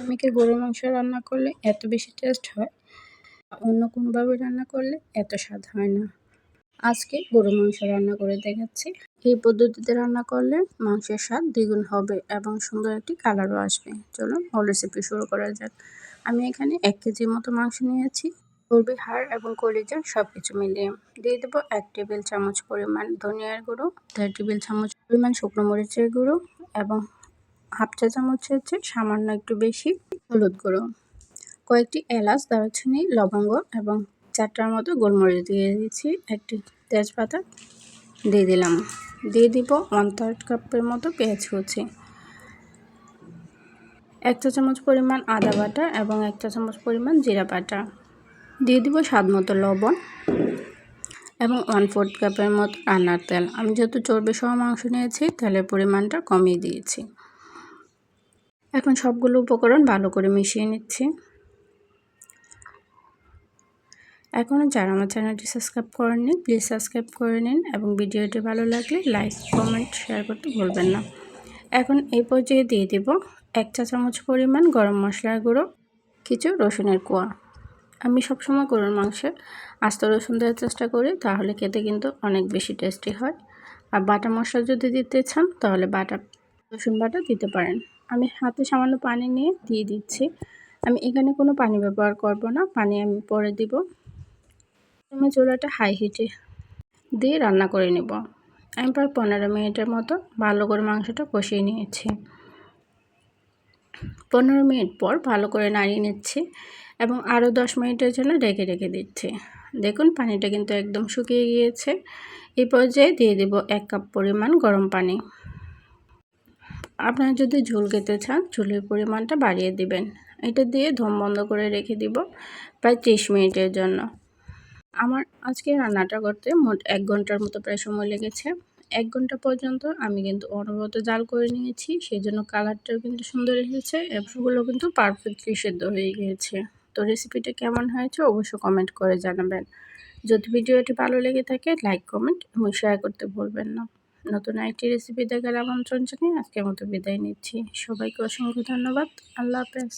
সপ্তমীকে গরুর মাংস রান্না করলে এত বেশি টেস্ট হয়? অন্য কোনোভাবে রান্না করলে এত স্বাদ হয় না? আজকে গরুর মাংস রান্না করে দেখাচ্ছি। এই পদ্ধতিতে রান্না করলে মাংসের স্বাদ দ্বিগুণ হবে এবং সুন্দর একটি কালারও আসবে। চলুন মূল রেসিপি শুরু করা যাক। আমি এখানে এক কেজির মতো মাংস নিয়েছি। চর্বি হাড় এবং কলিজা সব কিছু মিলিয়ে দিয়ে দেবো এক টেবিল চামচ পরিমাণ ধনিয়ার গুঁড়ো, দেড় টেবিল চামচ পরিমাণ শুকনো মরিচের গুঁড়ো এবং হাফ চা চামচ হচ্ছে, সামান্য একটু বেশি হলুদ গুঁড়ো। কয়েকটি এলাচ, দারুচিনি, লবঙ্গ এবং চারটার মতো গোলমরিচ দিয়ে দিয়েছি। একটি তেজপাতা দিয়ে দিলাম। দিয়ে দিব ওয়ান থার্ড কাপের মতো পেঁয়াজ কুচি। এক চা চামচ পরিমাণ আদা বাটা এবং এক চা চামচ পরিমাণ জিরা বাটা। দিয়ে দিব স্বাদ মতো লবণ এবং ওয়ান ফোর্থ কাপের মতো রান্নার তেল। আমি যেহেতু চর্বি সহ মাংস নিয়েছি, তেলের পরিমাণটা কমিয়ে দিয়েছি। এখন সবগুলো উপকরণ ভালো করে মিশিয়ে নিচ্ছি। এখনও যারা আমার চ্যানেলটি সাবস্ক্রাইব করেননি, প্লিজ সাবস্ক্রাইব করে নিন এবং ভিডিওটি ভালো লাগলে লাইক, কমেন্ট, শেয়ার করতে ভুলবেন না। এখন এই পর্যায়ে দিয়ে দিব এক চা চামচ পরিমাণ গরম মশলার গুঁড়ো, কিছু রসুনের কোয়া। আমি সবসময় গরুর মাংসে আস্ত রসুন দেওয়ার চেষ্টা করি, তাহলে খেতে কিন্তু অনেক বেশি টেস্টি হয়। আর বাটা মশলা যদি দিতে চান, তাহলে বাটা, রসুন বাটা দিতে পারেন। আমি হাতে সামান্য পানি নিয়ে দিয়ে দিচ্ছি। আমি এখানে কোনো পানি ব্যবহার করব না, পানি আমি পরে দিব। আমি চুলাটা হাই হিটে দিয়ে রান্না করে নেব। আমি প্রায় পনেরো মিনিটের মতো ভালো করে মাংসটা কষিয়ে নিয়েছি। পনেরো মিনিট পর ভালো করে নাড়িয়ে নিচ্ছি এবং আরও দশ মিনিটের জন্য রেখে রেখে দিচ্ছি। দেখুন, পানিটা কিন্তু একদম শুকিয়ে গিয়েছে। এই পর্যায়ে দিয়ে দেব এক কাপ পরিমাণ গরম পানি। আপনারা যদি ঝোল খেতে চান, ঝোলের পরিমাণটা বাড়িয়ে দিবেন। এটা দিয়ে ধম বন্ধ করে রেখে দিব প্রায় ত্রিশ মিনিটের জন্য। আমার আজকে রান্নাটা করতে মোট এক ঘণ্টার মতো প্রায় সময় লেগেছে। এক ঘণ্টা পর্যন্ত আমি কিন্তু অনবরত জাল করে নিয়েছি সেই জন্য কালারটাও কিন্তু সুন্দর এসেছে এগুলো কিন্তু পারফেক্টলি সেদ্ধ হয়ে গিয়েছে। তো রেসিপিটা কেমন হয়েছে অবশ্যই কমেন্ট করে জানাবেন। যদি ভিডিওটি ভালো লেগে থাকে, লাইক, কমেন্ট এবং শেয়ার করতে ভুলবেন না। নতুন আইটি রেসিপি দেখার আমন্ত্রণ জানিয়ে আজকের মতো বিদায় নিচ্ছি। সবাইকে অসংখ্য ধন্যবাদ। আল্লাহ হাফেজ।